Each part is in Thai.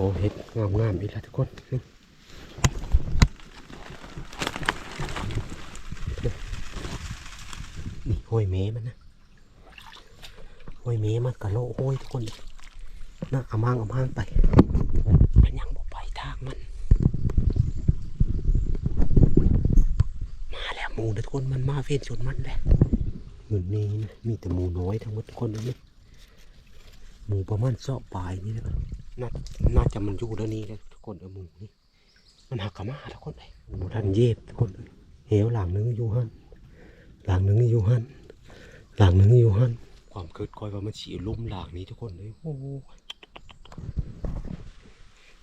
อ้เห็ดงามงามๆอีกแล้วทุกคนนี่นี่ห้อยเมมันนะห้อยเมมันกะโลห้อยทุกคนนะเอามางเอามางไป มันยังบอกไปทางมัน มาแล้วหมูทุกคนมันมาเฟียนชนมันแหละเหมือนนี้นะมีแต่หมูน้อยทั้งหมดทุกคนนะนี่หมูประมาณเสาะปลายนี่นะ น่าน่าจะมันอยู่ด้านนี้เลยทุกคนเออหมูนี่มันหักกระมาทุกคนเลยหมูทันเย็บทุกคนเลยเหวหลังนึงอยู่หันหลังนึงอยู่หันหลังนึงอยู่หันความเกิดคอยว่ามันฉีลุ่มหลังนี้ทุกคนเลยโอ้โห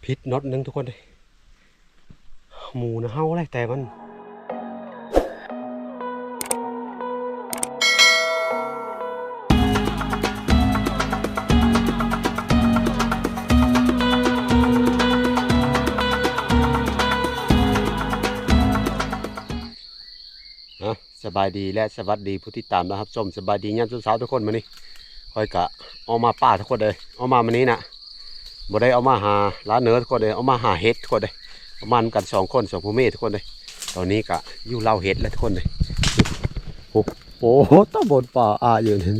พิษน็อตหนึงทุกคนเลยหมูนะเฮาอะไรแต่มัน สบายดีและสวัสดีผู้ที่ตามนะครับชมสบายดียามเช้าๆทุกคนมานี่คอยกะเอามาป้าทุกคนเลยเอามามานี้นะบ่ได้เอามาหาร้านเนื้อทุกคนเลยเอามาหาเห็ดทุกคนเลยประมาณกันสองคนสองพ่อแม่ทุกคนเลยตอนนี้กะอยู่เล่าเห็ดแล้วทุกคนเลยโอ้โหต้นบนป่าอาอยู่นี่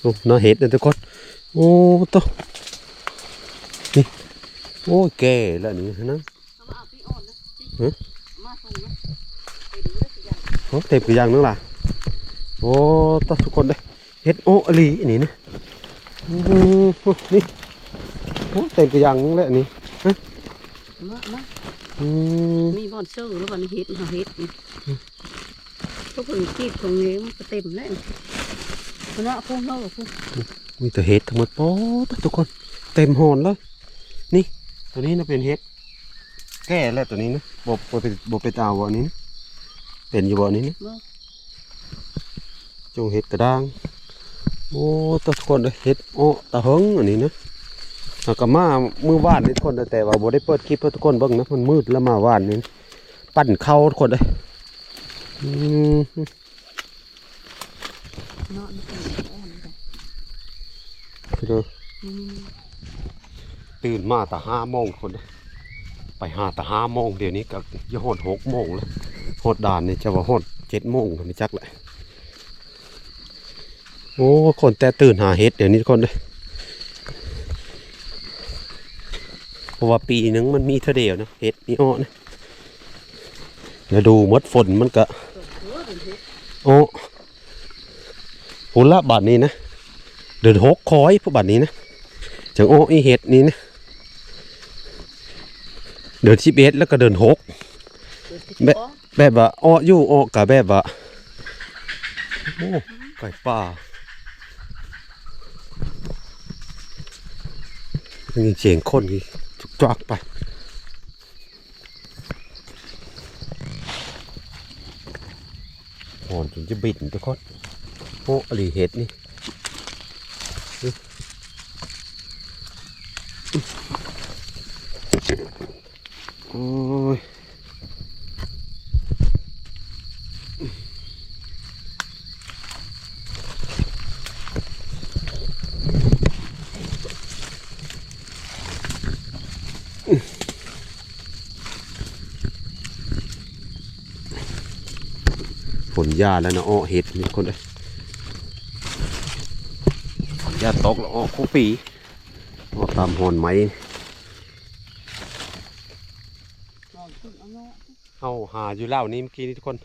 โอ้น่าเห็ดเลยทุกคนโอ้ต้นนี่โอ้แก่แล้วนี่นะเอามาเอาพี่อ่อนนะฮะเอามาส่งนะไปดูได้สิอย่าง โอ้เต็มกี่อย่างนึงล่ะโอ้ตทุกคนเลยเฮ็ดโอ้อหลีอันนี้นะอืมนี่โอ้เต็มกี่อย่างนึงเลยอันนี้มามาอืมมีบอนเซอร์แล้วบอนเฮ็ดเฮาเฮ็ดนี่ทุกคนจีบของนี้มันก็เต็มแล้วเพราะพวกเราพวกมีแต่เฮ็ดทั้งหมดโอ้ตทุกคน เต็มหอนเลยนี่ ตัวนี้นะเป็นเฮ็ดแก่แล้วตัวนี้นะบบบบเป็นบบเป็นตาวอันนี้นะ เป็นอยู่บ่อันนี้นะเมื่อจงเฮ็ดกระด้าง โอ้ตทุกคนเลยเฮ็ดโอ้ตะเฮงอันนี้นะแล้วก็มามือวานนี่ทุกคนเด้อแต่ว่าบ่ได้เปิดคลิปให้ทุกคนเบิ่งนะมันมืดแล้วมาวานนี่ปั่นเข้าทุกคนเลยอืมเนาะมันเป็นอ่อนกันเด้ออืมตื่นมาแต่ห้าโมงคนเด้อไปหาแต่ห้าโมงเดี๋ยวนี้ก็จะหดหกโมงแล้ว หดด่านนี่จะว่าหดเจ็ดโมงไม่จักแหละโอ้คนแต่ตื่นหาเห็ดเดี๋ยวนี้คนเลยเพราะว่าปีหนึงมันมีเท่าเดียวนะเห็ดนี่อ้อนะแล้วดูมดฝนมันก็ตัวเป็นเฮ็ดโอ้ผลละบาทนี้นะเดินหกคอยพวกบาทนี้นะจังโอ้อีเห็ดนี่นะเดินสิบเอ็ดแล้วก็เดินหกแม่ขอ แบบว่าอ้ออยู่อ้อกะแบบว่าโอ้ไก่ป่ามีเสียงคนอีกจุกจักไปหอนจนจะบิดทุกคนโอ้อลีเห็ดนี่โอ้ ยาแล้วนะอ้อเห็ดมีคนเลยฝนยาตกแล้วอ้อคู่ปีอ้อตามหอนไหมลองขึ้นเอาหาอยู่เล่านี้เมื่อกี้นี้ทุกคน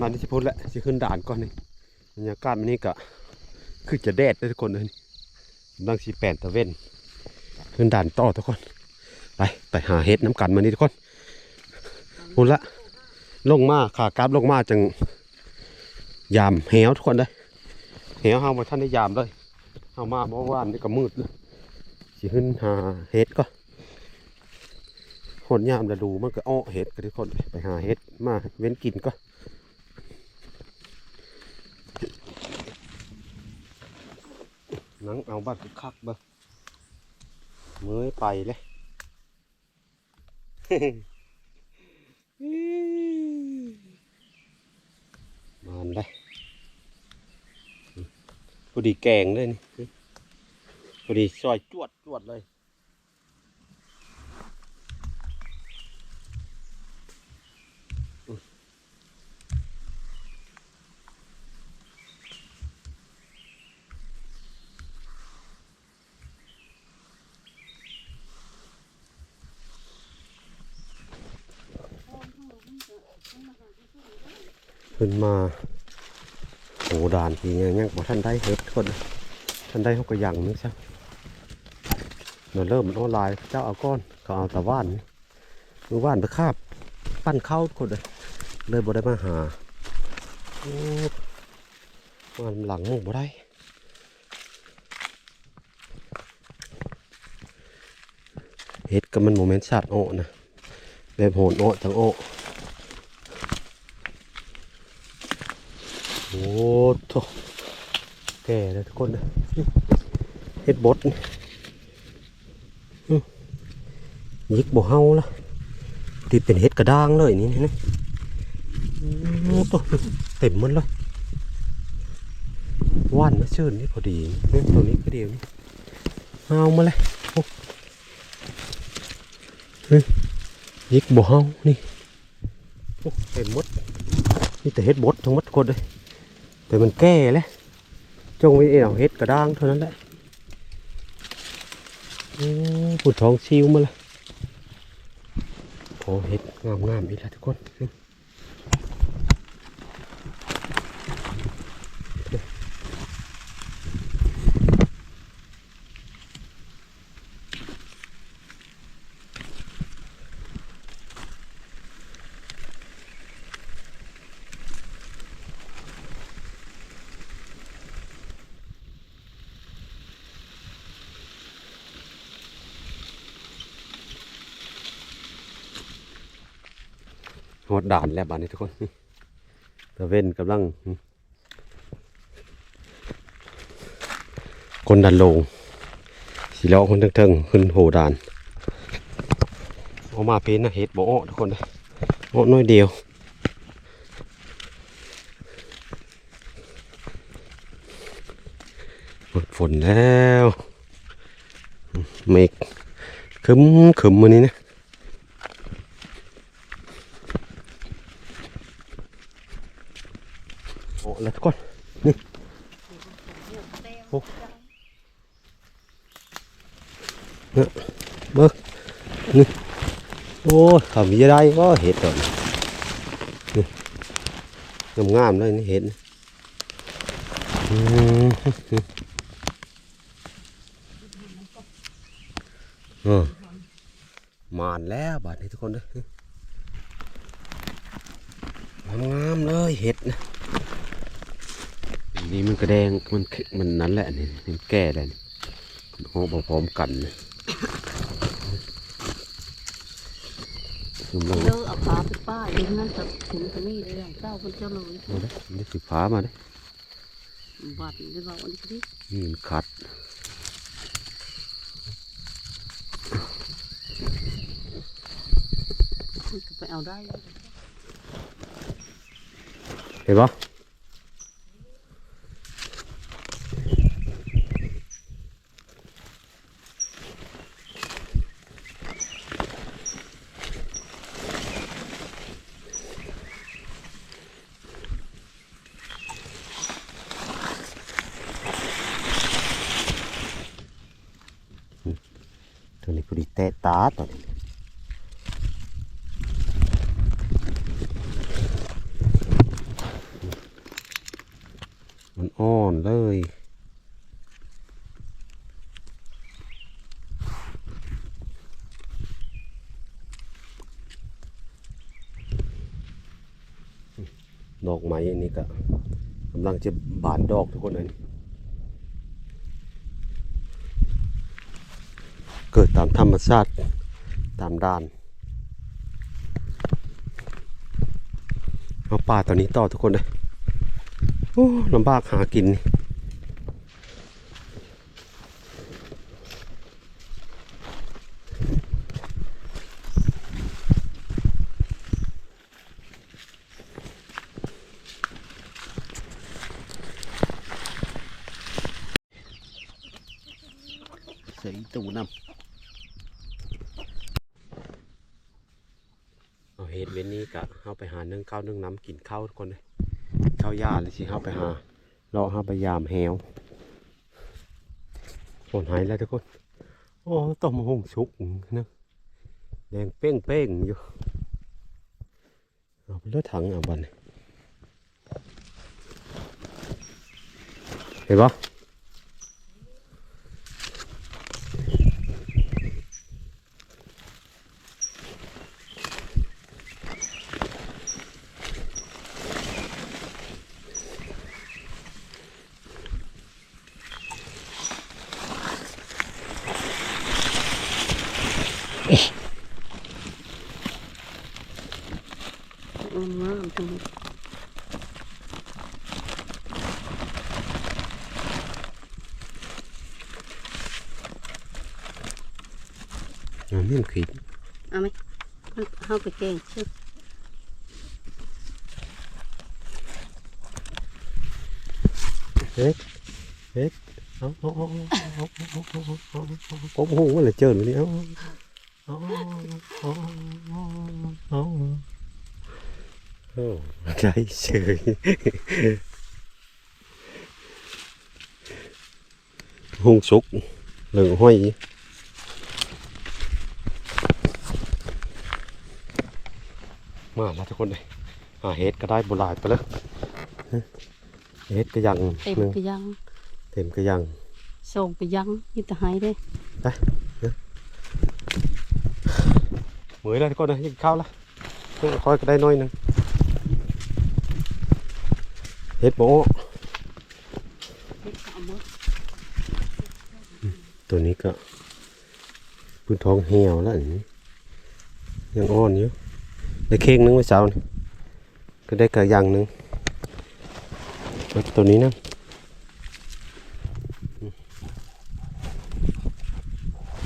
มาที่พูดแล้วจะขึ้นด่านก่อนนี่บรรยากาศมันนี่ก็คือจะแดดเลยทุกคนเลยกำลังสีแปดตะเว้นขึ้นด่านต่อทุกคนไปไปหาเห็ดน้ำกันมานี่ทุกคนพูดละลงมาขากราบลงมาจัง ยามเหวทุกคนเลยเหวเฮามาท่านได้ยามเลยเฮามาเมื่อวานนี่ก็มืดเลยสิขึ้นหาเห็ดก็คนยามจะดูมันก็อ้อเห็ดกันทุกคนไปหาเห็ดมาเว้นกินก็นังเอาบัตรคักบ่เมื่อไปเลยมานเลย พอดีแกงเลยนี่พอดีซอยจวดจวดเลยเพิ่นมาโหด่านทีเงี้ยยังบ่ทันได้เฮ็ด คนท่านได้เขาก็ยังนึกซะเราเริ่มมันออนไลน์เจ้าเอาก้อนเขาเอาตะว่านมือว่านไปคาบ ปั้นเข้าคนเลยเลยบ่ได้มาหาโอ้มันหลังหมู่บ่ได้เฮ็ดก็มันโมเมนต์ชาติโอะนะแบบโหนโอะทั้งโอะโอ้โถแก่เลยทุกคนนะเฮ็ดบดยิกบ่เฮาละที่เป็นเฮ็ดกระด้างเลยนี่นะโอ้โตเต็มมันเลยว่านมาชื่นนี่พอดีนี่ตรงนี้ก็เดียวนี่เอามาเล้ยยิกบ่เฮานี่เต็มมดนี่แต่เฮ็ดบดทั้งหมดคนเลยแต่มันแก่แล้ว จงไว้เอาเฮ็ดกระด้างเท่านั้นแหละผุดท้องซิวมาเลยโอ้เฮ็ดงามๆอีกแล้วทุกคน หอดด่านแล้วบ้านนี้ทุกคนตะเว้นกำลังคนดันลงสีล้อคนเทิงๆขึ้นโหด่านออกมาเป็นนะเฮ็ดบ่ออกทุกคนเลยออกน้อยเดียวหมดฝนแล้วเมฆครึ้มขึมมือนี้นะโอ้แล้วทุกคนนี่โอ้เนี่ยเบิกนี่ โอ้ยขำยี่ได้ก็เห็ดตัวนี้นี่งามๆเลยนี่เห็ดนี่อืมานแล้วบาดนี้ทุกคนเด้องามๆเลยเห็ดนะอันนี่มันกระแดงมันมันนั้นแหละนี่มันแก่แล้วนี่ออกมาพร้อมกันนะ กำลังเลิกเอาปลาไปป้ายดินนั่นจะถึงตรงนี้เลยอย่างเจ้ามันเจ้าเลยเอาเด้อนี่สิฟ้ามาเด้อบัดได้บอกอันนี้ดินี่มันขัดมันก็ไปเอาได้เห็นปะตัวนี้พอดีเตะตาตัวนี้มันอ่อนเลยดอกไม้อันนี้ก็กำลังจะบานดอกทุกคนอันนี้ เกิดตามธรรมชาติตามด้านเอาป่าตอนนี้ต่อทุกคนเลยโอ้ลำบากหากิน กะเข้าไปหาเนื่องข้าวเนื่องน้ำกินข้าวทุกคนเลยข้าวย่าเลยสิเข้าไปหาเลาะเข้าไปยามแหวฝนหายแล้วทุกคนอ๋อต้องมาห้องชุกนะแดงเป้งเป้งอยู่เอาไปเลือดถังอะบันเห็นปะ เจิญวันนี้โอ้ใจเฉยหงสุกเหลืองห้อยมาแล้วทุกคนเลยอ่าเฮ็ดก็ได้บุหลายไปแล้วเฮ็ดก็ยังเต็มก็ยัง เต็มก็ยังส่งก็ยังนี่จะหายได้ไป น้อยหนึงเฮ็ดโบเอาหมดตัวนี้ก็พื้นท้องเหี่ยวแล้วอันนี้ยังอ่อนอยู่ได้เค้งนึงไว้เช้านี่ก็ได้กระยังหนึงตัวนี้นะ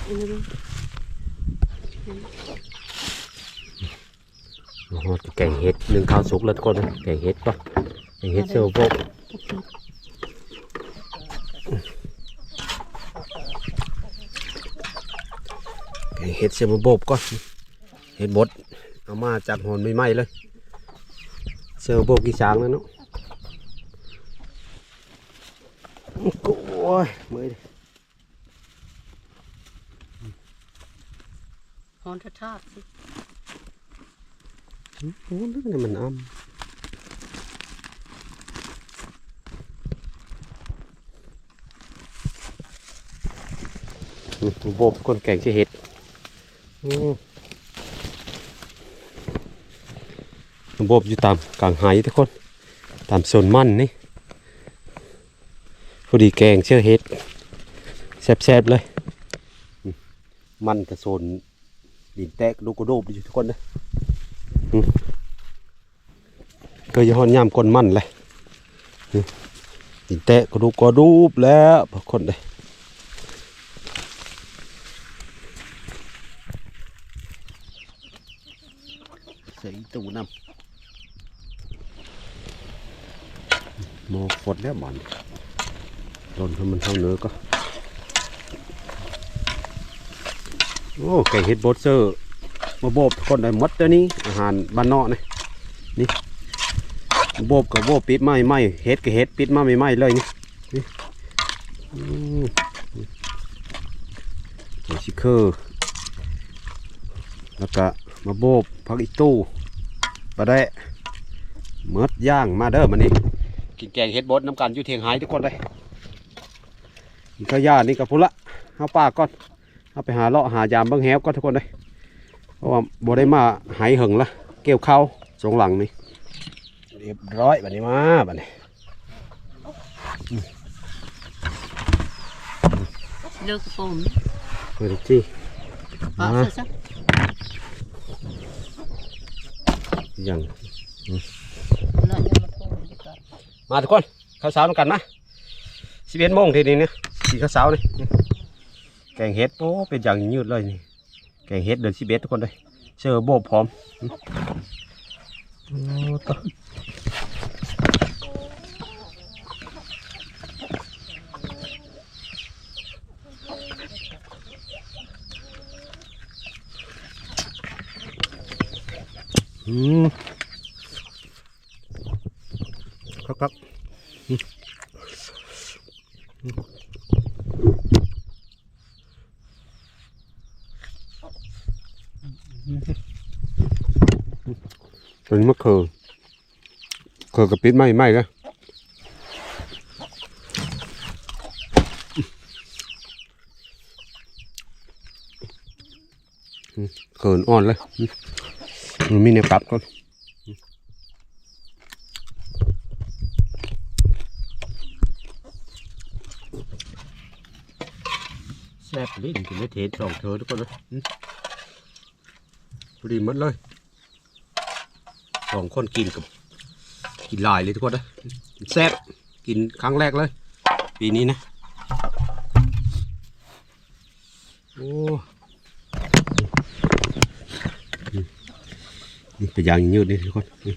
อั โอ้โหแกงเห็ดหนึ่งข้าวสุกแล้วทุกคนนะแกงเห็ดปะแกงเห็ดเซลโบแกงเห็ดเซลโบกก่อนเห็ดบดเอามาจากหอนไม่ไหม้เลยเซลโบกกี่ช้างแล้วเนาะโอ้ยเมื่อยดิหอนทะทาดสิ โอ้ลึกนี่มันอ้ำอืมโบคนแก่งชื่อเห็ดอืมโบบอยู่ตามกลางไหทุกคน ตามโซนมั่นนี่พอดีแกงเชื่อเห็ดแซ่บๆเลย มันกับโซนดินแตกลูกกระโดบอยู่ทุกคนนะ ก็จะหอนยามคนมันเลยตินแตะก็ดูก็ดูบแล้วพอคนเลยใส่ตู้น้ำหมอฟดแล้วมันหล่นให้มันเท่าเนื้อก็ โอ้ไก่เห็ดบดเซอร์ มาโบบคนได้มดเดี๋ยวนี้ อาหารบ้านนอกนี่นี่โบบกับโบบปิดไม้ไม้เฮ็ดกับเฮ็ดปิดมาไม่ไม้เลยนี่นี่อืมหัวชิเคอร์แล้วก็มาโบบพักอีตู้ปลาได้เมดย่างมาเด้อมันนี่กินแกงเฮ็ดบดน้ำกันอยู่เทียงหายทุกคนเลยนี่ก็ย่านี่กับพุละเอาปากก่อนเอาไปหาเลาะหายามเบิ้งแฮวก่อนทุกคนเลย เพราะว่าบ่ได้มาหายหึงละเกี่ยวเข้าวสองหลังนี่เรียบร้อยบัดนี้มาบัดนี้เลิกกระโปรงเปิดจี้ปะมาซะอย่างแล้วยังมาโทรดีกว่ามาทุกคนข้าวเช้าด้วยกันนะสิบเอ็ดโมงทีนี้เนี่ยสีข้าวเช้านี่แกงเห็ดโอ้เป็นอย่างยืดเลยนี่ แกงเห็ดเดือนสิบเอ็ดทุกคนเลยเชื่อโบกพร้อมโอ้ตอืมครับครับอืม ตัวนมะเขือเขือกับปิดไม่ไหมกันเขินอ่อนเลยมีเนมีในปับก่อนแซ่บลิ้นกินไม้เทสสองเธอทุกคนเนะรีมดเลย สองคนกินกับกินหลายเลยทุกคนนะแซ่บกินครั้งแรกเลย ปีนี้นะโอ้นี่นี่เป็นอย่างยืดนี่ทุกคนนี่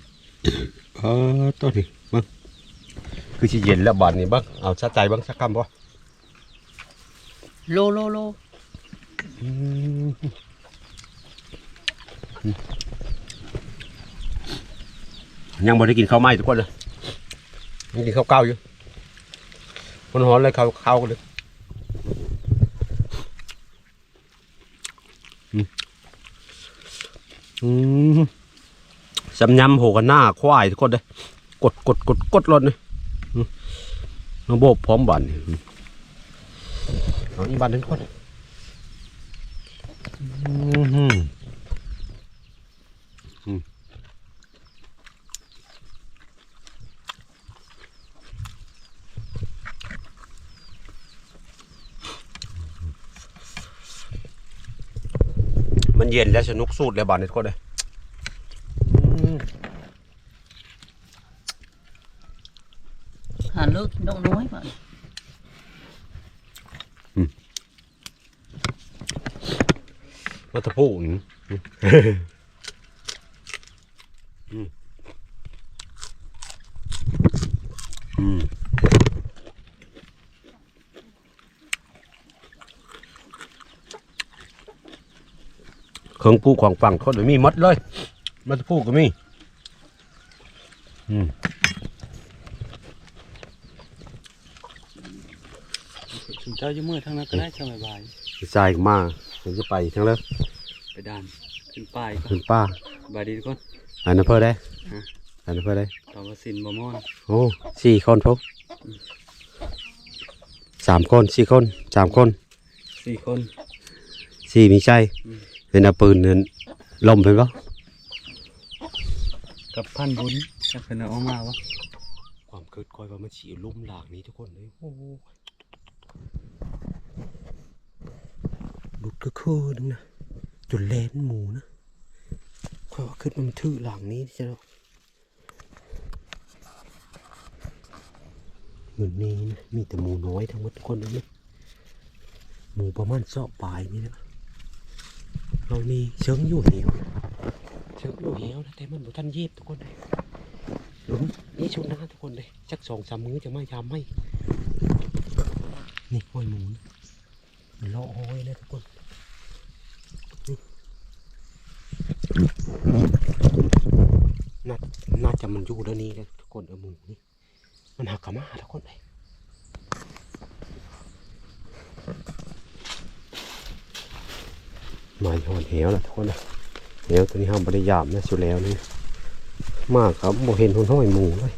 เออต้นนี่เบ้างคือสิเย็นแล้วบานนี่เบ้างเอาชาใจเบ้างสักคำบ่โลโลโลอืม ยังบ่ได้กินข้าวไหม้ทุกคนเลยยังกินข้าวเก้าอยู่คนหอนเลยข้าวข้าวกันเลยอืมสำยำโหกันหน้าควายทุกคนเลยกดกดกดกดรถเลยอืมน้องโบกพร้อมบันนี่อืมเอาอีบันทุกคนอืม มันเย็นแล้วสนุกสูดเลยบันนี่ทุกคนเลยอืมหาเลิกน้องน้อยบ่มาตะพูนอืมอืม เครื่องปูของฝั่งเขาเดี๋ยวมีหมัดเลยมาตะพูก็มีอืมถึงเจ้าจะมืดทั้งนั้นก็ได้ช่วงบ่ายใส่มาผมจะไปทั้งเลยๆไปด่านขึ้นป้ายก็ขึ้นป้าบายดีทุกคนอันนั้นเพื่อได้ฮะอันนั้นเพื่อได้ต่อวาสินบะม่อนโอ้สี่คนพบสามคนสี่คนสามคนสี่คนสี่มีใจอืม เป็นเอาปืนนั่นลมเป็นปะกับพันบุญจากเป็นเอาออกมาวะความเกิดคอยว่ามันฉีลุ่มหลากนี้ทุกคนเลยโอ้โหลุดก็คือนึงนะจนเลนหมูนะคอยว่าขึ้นมันทื่อหลังนี้จะเหมือนนี้นะมีแต่หมูน้อยทั้งหมดทุกคนเลยนะหมูประมาณเสาะปลายนี่นะ เรานี่เชิงอยู่เหวเชิงอยู่เหวนะแต่มันบุทันเย็บทุกคนเลยหลุมนี่ชุดหน้าทุกคนเลยจักสองสามมื้อจะไมายามไหมนี่ห้อยหมูนะมันเลาะห้อยเลยทุกคนนี่น่าน่าจะมันอยู่แล้วนี่เลยทุกคนเออหมูนี่มันหักกระมาทุกคนเลย มาหอนเหวแล้วทุกคนนะเหวตัวนี้ห้ามบริยามนะสุดแล้วนี่มากครับบ่เห็นหุ่นห้อยหมูเลย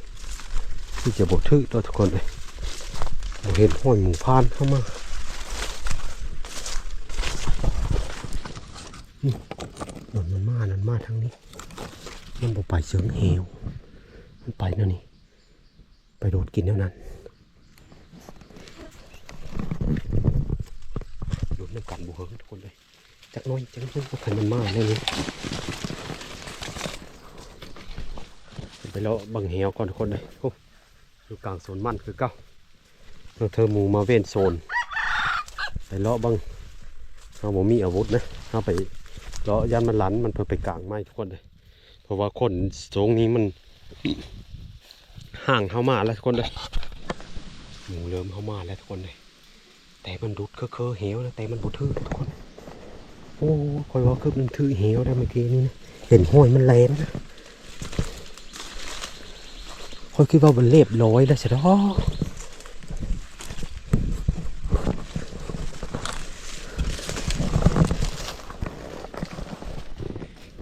ที่จะบดทื่อตัวทุกคนเลยบ่เห็นห้อยหมูพานเข้ามานี่มันมันมานั่นมาทางนี้มันบ่ไปเสืองเหวมันไปนั่นนี่ไปโดดกินแนวนั้นโดดน้ำกันบุเฮิงทุกคนเลย จักน้อยจักหน้อยก็ขันมันมาแน่นี่ไปแล้วบังเหวก่อนทุกคนเลยโอ้อยู่กลางโซนมันคือเก้าเราเธอหมูมาเว้นโซนไปเลาะบังเราบ่มีอาวุธนะเราไปเลาะยันมันหลันมันเพื่อไปกลางไม้ทุกคนเลยเพราะว่าคนโซงนี้มันห่างเข้ามาแล้วทุกคนเลยหมูเริ่มเข้ามาแล้วทุกคนเลยแต่มันดุดเคอะๆเหวนะแต่มันบุทื่อทุกคน โอ้คอยว่าคือมันทื่อเหวได้เมื่อกี้นี้นะเห็นห้อยมันแหลมนะคอยคิดว่ามันเรียบร้อยแล้วใช่ไหม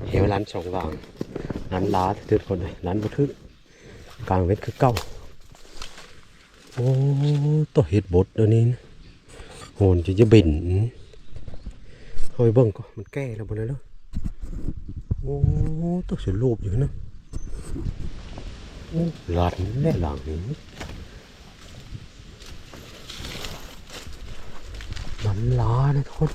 เฮวร้านสองวางร้านล้าทืดคนเลยร้านบุทึกกลางเวทคือเก้าโอ้ตัวเห็ดบดเดี๋ยวนี้นะโหนจะจะบิน เเอาไปเบิ่งก็มันแก่แล้วบ่ได้แล้วโอ้ตัวเสือรูปอยู่นะโอ้หลานแน่หลังนี้มันล้านะทุกคน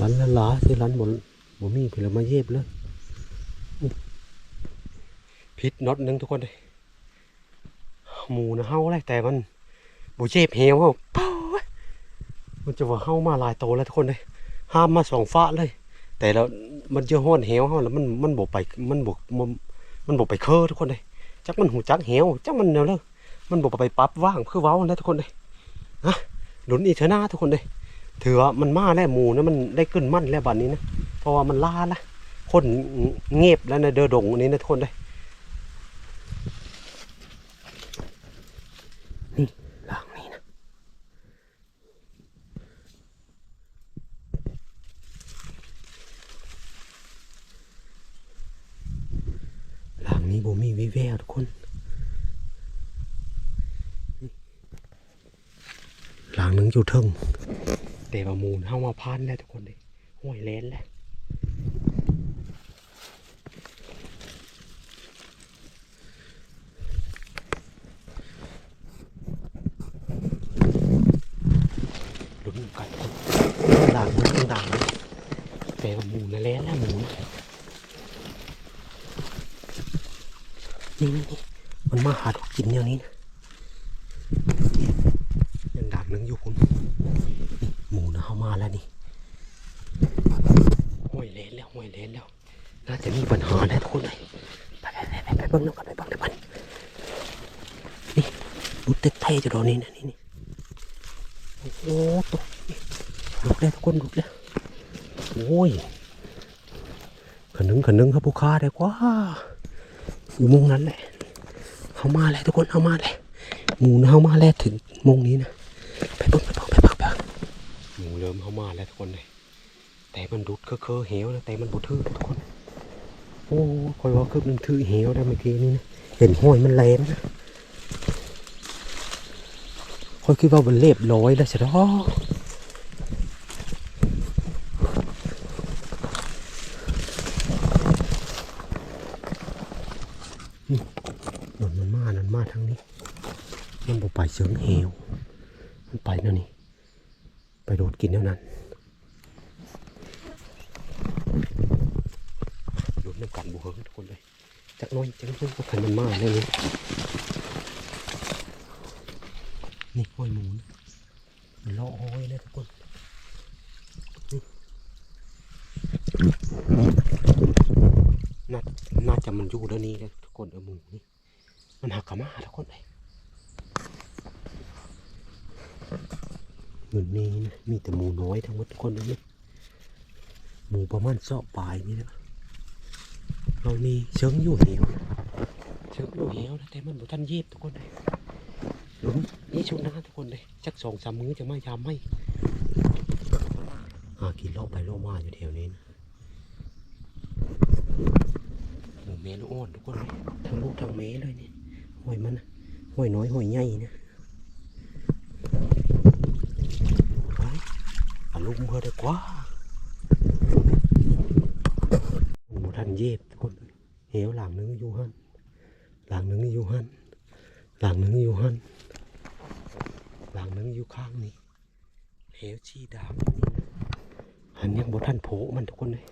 ร้านละล้าที่ร้านบนบ่มีเพิ่นเลยมาเย็บเลย พิษน็อตหนึงทุกคนเลยหมูนะเฮาเลยแต่มันบูเจ็บเหี่ยวเป้ามันจะว่าเฮามาหลายโตแล้วทุกคนเลยห้ามมาสองฟ้าเลย แต่แล้วมันจะห้อนเหี่ยวเฮาแล้วมันมันบกไปมันบกมันมันบกไปเคอทุกคนเลยจักมันหูจักเหี่ยวจักมันแนวเลยมันบกไปปั๊บว่างคือว้าแล้วทุกคนเลยฮะหลุนอีเทอหน้าทุกคนเลยถือว่ามันมาแล้วหมูนะมันได้ขึ้นมั่นแล้วบัดนี้นะเพราะว่ามันล่าละคนเงียบแล้วนะเดอดงอันนี้นะทุกคนเลย หลังนี้นะหลังนี้บ่มี วิแววทุกคน หลังนึงอยู่เทึงแต่ประมูลเฮามาพันแล้วทุกคนเลยห้วยเลนแล้วลุ้นกันหลังมันดังๆแต่ว่าหมูน่ะแลนแล้วหมูน่ะนี่นี่นี่มันมาหากินอย่างนี้นะยังดังนึงอยู่คุณนี่หมูนะเข้ามาแล้วนี่ห้วยเลนแล้วห้วยเลนแล้ว น่าจะมีปัญหาแล้วทุกคนเลยไปไปไปไปไปเบิ้งน้ำกันไปเบิ้งน้ำกันนี่ ดูเต็กไทยจะรอนี่นะนี่นี่โอ้โหตัวนี่ลุกแล้วทุกคนลุกแล้วโอ้ยขนึงขนึงครับผู้ค้าได้กว่าอยู่มุงนั้นแหละเข้ามาแล้วทุกคนเข้ามาเลยหมูนะเข้ามาแล้วถึงมุงนี้นะไปเบิ้งไปเบิ้งไปเบิ้งไปเบิ้งหมูเริ่มเข้ามาแล้วทุกคนเลยแต่มันดุดเคอะเคอะเหวนะแต่มันบ่ทื่อทุกคนโอ้คอยว่าคือมันทื่อเหวได้เมื่อกี้นี่นะเห็นห้อยมันแหลมนะ คอยคิดว่ามันเรียบร้อยแล้วใช่ไหมมันมันมานั่นมาทางนี้ มันบ่ไปเชิงเหวมันไปนั่นนี่ ไปโดดกินเท่านั้นลุ้นน้ำกันบุเฮิงทุกคนเลยจักน้อยจักน้อยก็ขันมันมาแล้วนี่ นี่ห้อยหมูนมันเลาะห้อยเลยทุกคนนี่น่าน่าจะมันอยู่แล้วนี่เลยทุกคนเออหมูนี่มันหักขามาทุกคนเลยเงินนี้นะมีแต่หมูน้อยทั้งหมดทุกคนเลยนี่หมูประมาณเสาะปลายนี่นะเรานี่เชิงอยู่เหวเชิงอยู่เหวนะแต่มันบุทันเย็บทุกคนเลยหลุม นี่ชุดน้าทุกคนเลยจักสองสามมื้อจะมายามไม่หากินโลไปโลมาอยู่แถวนี้นะหมูเมลูกอ่อนทุกคนเลยทั้งลูกทั้งเมเลยเนี่ยหอยมันนะหอยน้อยหอยใหญ่นะอาลุมเพื่อได้กว่าโอ้ท่านเย็บทุกคนเหวหลังหนึงอยู่หันหลังหนึงอยู่หันหลังหนึงอยู่หัน หลังนึงอยู่ข้างนี้เหวชีดำอันยังบท่านโผล่มันทุกคนเลย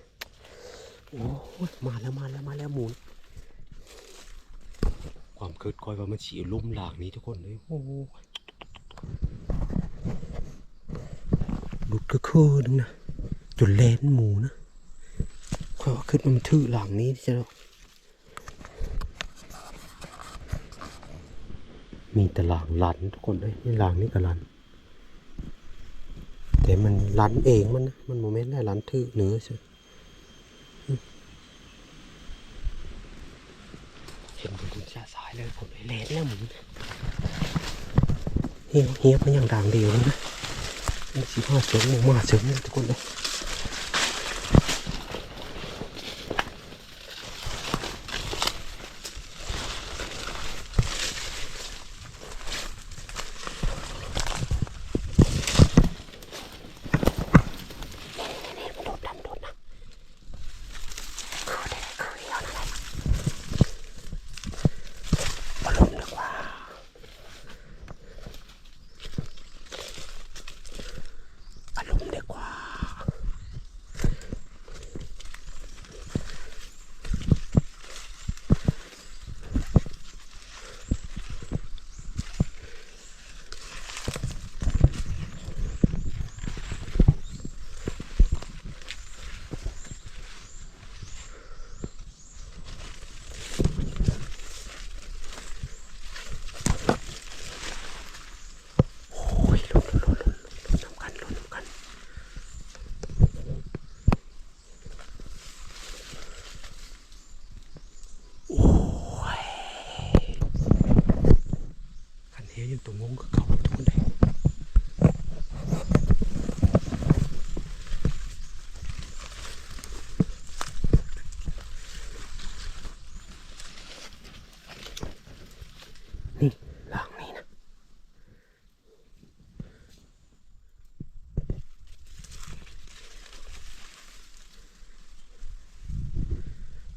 โอ้ยมาแล้วมาแล้วมาแล้วหมุนความเกิดคอยว่ามันฉีลุ่มหลากนี้ทุกคนเลยโอ้ยดุดก็คือนึงนะจนเลนหมูนะคอยว่าขึ้นมันทื่อหลังนี้จะแล้ว มีแต่หลังลันทุกคนเลยนี่หลังนี่ก็ลัน แต่มันลันเองมันนะมันโมเมนต์ได้ลันทื่อเหนือใช่เห็นบนคุณชาสายเลยผมเลยเลนแล้วหมึงเฮียเฮียมันยังด่างเดียวเลยนะมันสิมาเสริมลงมาเสริมเลยทุกคนเลย ตัวงงก็เขาทุกคนเลยนี่หลังนี้นะ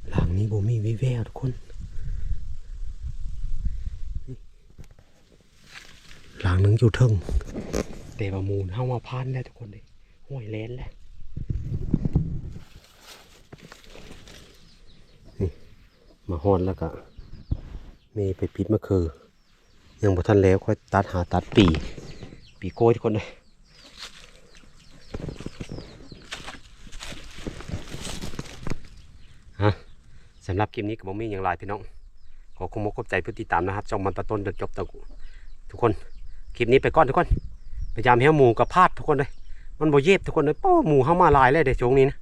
หลัง นี้บ่มีวิแววทุกคน หลังนึงอยู่เทึงแต่ว่ามูลเฮามาพันแล้วทุกคนเลยห้วยแลนแล้วนี่มาฮอนแล้วก็มีไปปิดมะคือยังบ่ทันแล้วค่อยตัดหาตัดปี ปีโก้ทุกคนเลย สำหรับคลิปนี้กับมมี่อย่างไรพี่น้อง ขอคุณมกขอบใจเพื่อติดตามนะครับช่องมันตะต้นจนจบตะกุทุกคนคลิปนี้ไปก่อนทุกคนพยายามให้หมูกับพาดทุกคนเลยมันบ่เย็บทุกคนเลยป้อหมูเข้ามาลายเลยเดี๋ยวช่วงนี้นะ